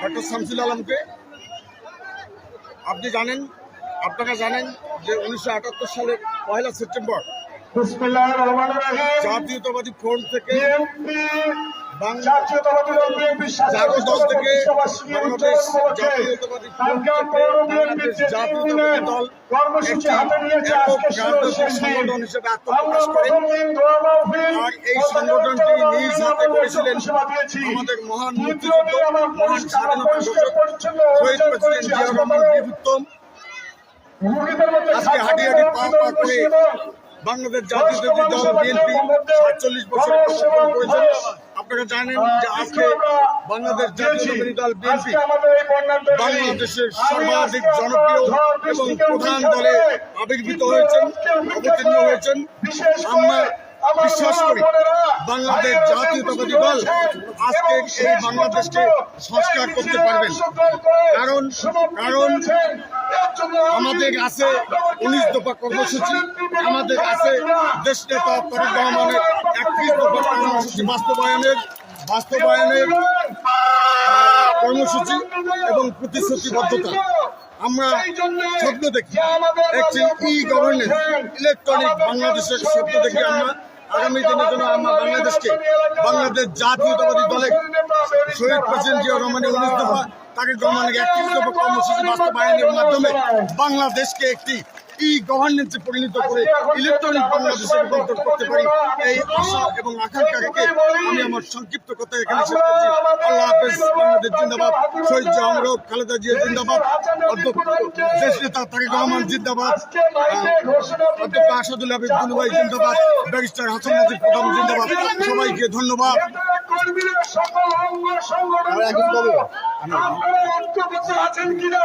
Doctor Shamsul আলমকে। আপনি জানেন আপনারা জানেন যে উনিশশো আটাত্তর সালের পয়লা সেপ্টেম্বর জাতীয়তাবাদী ফ্রন্ট থেকে সংগঠন হিসেবে আত্মপ্রকাশ করে আর এই সংগঠনটি নিজ হাতে করেছিলেন আমাদের মহান দ্বিতীয় দিন মুক্তিযুদ্ধ আমরা মহান স্বাধীনতা পরিষ্কার ঘোষক পরিচ্ছন্ন শহীদ প্রেসিডেন্ট জিয়া রহমান বীর উত্তম আজকে হাঁটি হাঁটি পা পা করে বাংলাদেশ জাতীয় দল বিএনপি সাতচল্লিশ বছর পদার্পণ করেছে। আপনারা জানেন যে আজকে বাংলাদেশ জাতীয় দল বিএনপি বাংলাদেশের সর্বাধিক জনপ্রিয় এবং প্রধান দলে আবির্ভূত হয়েছেন অবতীর্ণ হয়েছেন আমরা বিশ্বাস করি বাংলাদেশ জাতীয়তাবাদী দল আজকে এই বাংলাদেশকে সংস্কার করতে পারবেন। কারণ কারণ আমাদের আছে উনিশ দফা কর্মসূচি আমাদের আছে দেশ নেতা তারেক রহমানের একত্রিশ দফা কর্মসূচি বাস্তবায়নের বাস্তবায়নের কর্মসূচি এবং প্রতিশ্রুতিবদ্ধতা। আমরা স্বপ্ন দেখি। একটি ই গভর্নেন্স ইলেকট্রনিক বাংলাদেশের স্বপ্ন দেখি আমরা। আগামী দিনের জন্য আমরা বাংলাদেশকে বাংলাদেশ জাতীয়তাবাদী দলে শহীদ প্রেসিডেন্ট জিয়া রহমানের উনিশ দফা তাকে একত্রিশ দফা কর্মসূচি বাস্তবায়নের মাধ্যমে বাংলাদেশকে একটি ই গভর্নেন্সে পরিণত করে ইলেকট্রনিক বাংলাদেশে রূপান্তর করতে পারি। এই আশা এবং আকাঙ্ক্ষাকে আমি আমার সংক্ষিপ্ত কথা এখানে শেষ করছি। আল্লাহ বাংলাদেশ জিন্দাবাদ। শহীদ জাহাঙ্গীর খালেদা জিয়া জিন্দাবাদ। দেশ নেতা তারেক রহমান জিন্দাবাদ। অধ্যক্ষ আসাদুল হাবিব দুলুভাই জিন্দাবাদ। ব্যারিস্টার হাসান নাজির প্রধান জিন্দাবাদ। সবাইকে ধন্যবাদ। আছেন কিনা